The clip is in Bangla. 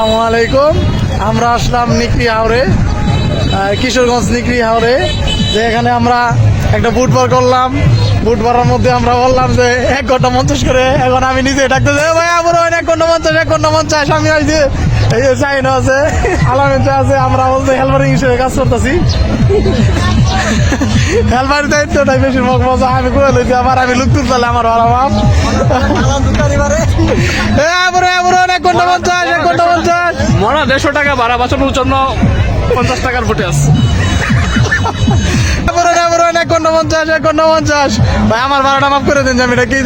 আসসালামু আলাইকুম। আমরা আসলাম নিকরি হাওড়ে কিশোরগঞ্জ নিকরি হাওড়ে যে এখানে আমরা একটা বুট বার করলাম। বুট বারের মধ্যে আমরা বললাম যে এক ঘণ্টা পঞ্চাশ করে। এখন আমি নিজে ডাকতে যাই ভাই আমার এক ঘণ্টা পঞ্চাশ এক ঘণ্টা পঞ্চাশ আমি যে এই যে চাইনা আছে আলামিন চা আছে আমরা বলতে হেলপারিং হিসেবে কাজ করতেছি। হেলপার দায়িত্বটাই বেশি মজা আমি করে লইছি আবার আমি লুক তুলতালে আমার ভালো বাপ মরা দেড়শো টাকা ভাড়া, বাঁচানোর জন্য পঞ্চাশ টাকার ফুটে আস ভাই, আমার ভাড়াটা মাফ করে দিন আমি এটা কি